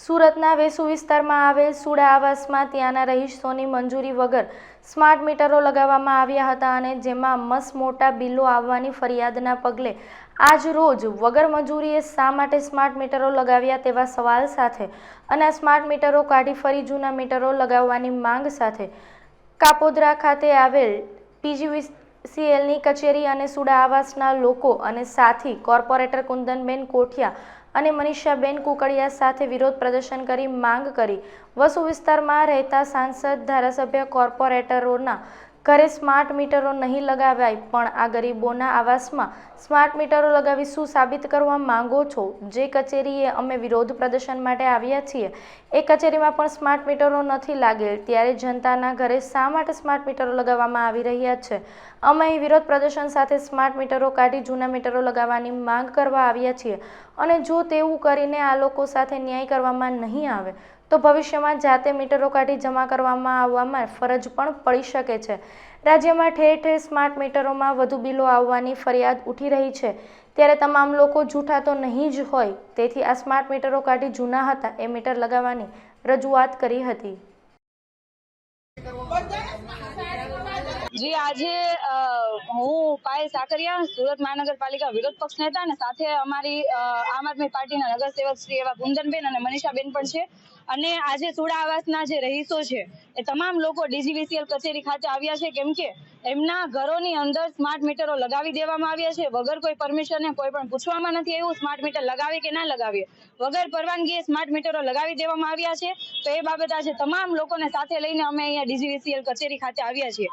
સુરતના વેસુ વિસ્તારમાં આવેલ સુડા આવાસમાં ત્યાંના રહીશોની મંજૂરી વગર સ્માર્ટ મીટરો લગાવવામાં આવ્યા હતા અને જેમાં મસ મોટા બિલો આવવાની ફરિયાદના પગલે આજ રોજ વગર મંજૂરીએ શા માટે સ્માર્ટ મીટરો લગાવ્યા તેવા સવાલ સાથે અને સ્માર્ટ મીટરો કાઢી ફરી જૂના મીટરો લગાવવાની માંગ સાથે કાપોદ્રા ખાતે આવેલ પીજીવીસીએલની કચેરી અને સુડા આવાસના લોકો અને સાથી, કોર્પોરેટર કુંદનબેન કોઠિયા અને મનીષાબેન કુકડિયા સાથે વિરોધ પ્રદર્શન કરી માંગ કરી. વસુ વિસ્તારમાં રહેતા સાંસદ, ધારાસભ્ય, કોર્પોરેટરોના ઘરે સ્માર્ટ મીટરો નહીં લગાવાય, પણ આ ગરીબોના આવાસમાં સ્માર્ટ મીટરો લગાવી શું સાબિત કરવા માંગો છો. જે કચેરીએ અમે વિરોધ પ્રદર્શન માટે આવ્યા છીએ, એ કચેરીમાં પણ સ્માર્ટ મીટરો નથી લાગેલ. ત્યારે જનતાના ઘરે શા માટે સ્માર્ટ મીટરો લગાવવામાં આવી રહ્યા છે? અમે અહીં વિરોધ પ્રદર્શન સાથે સ્માર્ટ મીટરો કાઢી જૂના મીટરો લગાવવાની માંગ કરવા આવ્યા છીએ. અને જો તેવું કરીને આ લોકો સાથે ન્યાય કરવામાં નહીં આવે તો ભવિષ્યમાં જાતે મીટરો કાઢી જમા કરવામાં આવવામાં ફરજ પણ પડી શકે છે. રાજ્યમાં ઠેર ઠેર સ્માર્ટ મીટરોમાં વધુ બિલો આવવાની ફરિયાદ ઉઠી રહી છે. ત્યારે તમામ લોકો જૂઠા તો નહીં જ હોય. તેથી આ સ્માર્ટ મીટરો કાઢી જૂના હતા, એ મીટર લગાવવાની રજૂઆત કરી હતી. જી, આજે હું પાયલ સાકરિયા, સુરત મહાનગરપાલિકા વિરોધ પક્ષ નેતા અને સાથે અમારી આમ આદમી પાર્ટીના નગરસેવક શ્રી એવા કુંદનબેન અને મનીષાબેન પણ છે. અને આજે સુડા આવાસના જે રહીશો છે, એ તમામ લોકો ડીજીવીસીએલ કચેરી ખાતે આવ્યા છે. કેમ કે એમના ઘરોની અંદર સ્માર્ટ મીટરો લગાવી દેવામાં આવ્યા છે. વગર કોઈ પરમિશને કોઈ પણ પૂછવામાં નથી આવ્યું સ્માર્ટ મીટર લગાવીએ કે ના લગાવીએ વગર પરવાનગીએ સ્માર્ટ મીટરો લગાવી દેવામાં આવ્યા છે. તો એ બાબત આજે તમામ લોકોને સાથે લઈને અમે અહીંયા ડીજીવીસીએલ કચેરી ખાતે આવ્યા છીએ.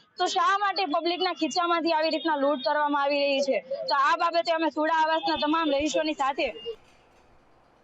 તો શા માટે પબ્લિકના ખીચામાંથી આવી રીતના લૂંટ કરવામાં આવી રહી છે? તો આ બાબતે અમે સુડા આવાસના તમામ રહીશોની સાથે